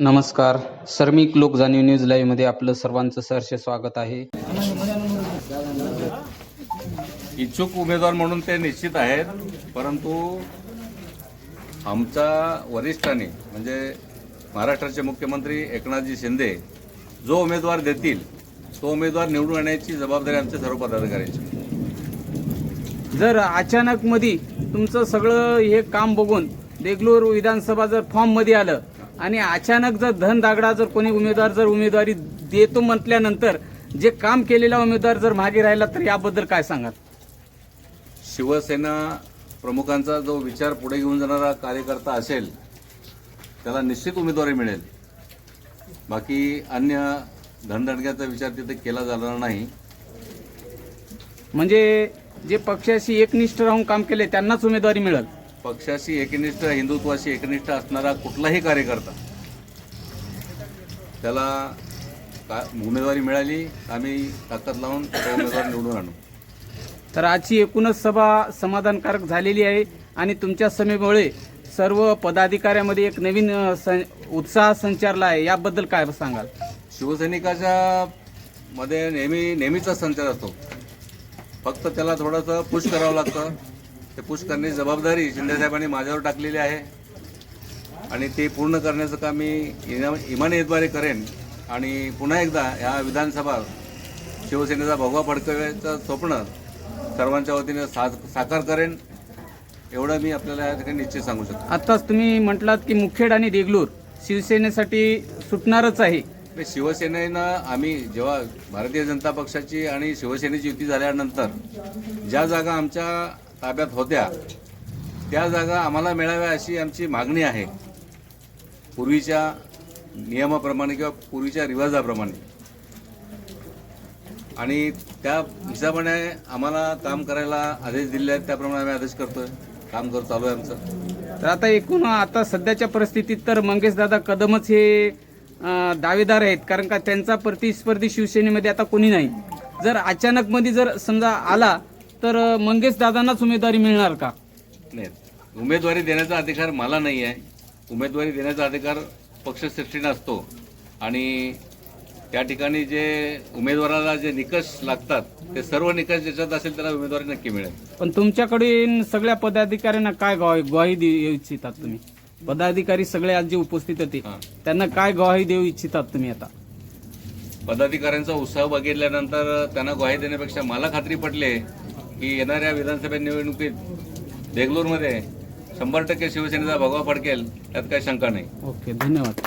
नमस्कार. सर्मिक लोक जाणीव न्यूज लाईव्हमध्ये आपलं सर्वांचं सहर्ष स्वागत आहे. इच्छुक उमेदवार म्हणून ते निश्चित आहेत परंतु आमच्या वरिष्ठांनी म्हणजे महाराष्ट्राचे मुख्यमंत्री एकनाथजी शिंदे जो उमेदवार देतील तो उमेदवार निवडून आणण्याची जबाबदारी आमच्या सर्व पदाधिकाऱ्यांची जर अचानक मध्ये तुमचं सगळं हे काम बघून देगलूर विधानसभा जर फॉर्ममध्ये आलं आणि अचानक जर धन दागडा जर कोणी उमेदवार जर उमेदवारी देतो म्हटल्यानंतर जे काम केलेला उमेदवार जर मागे राहिला तर याबद्दल काय सांगाल? शिवसेना प्रमुखांचा जो विचार पुढे घेऊन जाणारा कार्यकर्ता असेल त्याला निश्चित उमेदवारी मिळेल. बाकी अन्य धनदणक्याचा विचार तिथे केला जाणार नाही. म्हणजे जे पक्षाशी एकनिष्ठ राहून काम केले त्यांनाच उमेदवारी मिळेल? पक्षाशी एकनिष्ठ हिंदुत्वाशी एकनिष्ठ असणारा कुठलाही कार्यकर्ता त्याला का उमेदवारी मिळाली आम्ही ताकद लावून तो उमेदवार निवडून आणू. तर आजची एकूणच सभा समाधानकारक झालेली आहे आणि तुमच्या सभेमुळे सर्व पदाधिकाऱ्यामध्ये एक नवीन सं- उत्साह संचारला आहे. याबद्दल काय सांगाल? शिवसैनिकाच्या मध्ये नेहमी नेहमीचा संचार असतो. फक्त त्याला थोडंसं पुश करावं लागतं. ते पुश करण्याची जबाबदारी शिंदेसाहेबांनी माझ्यावर टाकलेली आहे. आणि ते पूर्ण करण्याचं काम मी इना- इमानीद्वारे करेन. आणि पुन्हा एकदा ह्या विधानसभा शिवसेनेचा भगवा फडकवायचं स्वप्न सर्वांच्या वतीने सा साकार करेन. एवढं मी आपल्याला या ठिकाणी निश्चित सांगू शकतो. आताच तुम्ही म्हटलात की मुखेड आणि देगलूर शिवसेनेसाठी सुटणारच आहे. शिवसेनेनं आम्ही जेव्हा भारतीय जनता पक्षाची आणि शिवसेनेची युती झाल्यानंतर ज्या जागा आमच्या ताब्यात होत्या. त्या जागा आम्हाला मिळाव्या अशी आमची मागणी आहे. पूर्वीच्या नियमाप्रमाणे किंवा पूर्वीच्या रिवाजाप्रमाणे. आणि त्या हिशोबाने आम्हाला काम करायला आदेश दिले आहेत त्याप्रमाणे आम्ही आदेश करतोय. काम कर चालू आहे आमचं. तर आता एकूण आता सध्याच्या परिस्थितीत तर मंगेश दादा कदमच हे दावेदार आहेत. कारण का त्यांचा प्रतिस्पर्धी शिवसेनेमध्ये आता कोणी नाही. जर अचानक मध्ये जर समजा आला तर मंगेश दादांनाच उमेदवारी मिळणार का? नाही. उमेदवारी देण्याचा अधिकार मला नाही आहे. उमेदवारी देण्याचा अधिकार पक्षश्रेष्ठीने असतो. आणि त्या ठिकाणी जे उमेदवाराला जे निकष लागतात ते सर्व निकष ज्याच्यात असेल त्याला उमेदवारी नक्की मिळेल. पण तुमच्याकडील सगळ्या पदाधिकाऱ्यांना काय ग्वाही ग्वाही देऊ इच्छितात तुम्ही? पदाधिकारी सगळे आज जे उपस्थित होते हां. त्यांना काय ग्वाही देऊ इच्छितात तुम्ही आता? पदाधिकाऱ्यांचा उत्साह बघितल्यानंतर त्यांना ग्वाही देण्यापेक्षा मला खात्री पटली आहे की येणाऱ्या विधानसभा निवडणुकीत देगलूरमध्ये शंभर टक्के शिवसेनेचा भगवा फडकेल त्यात काही शंका नाही. ओके धन्यवाद.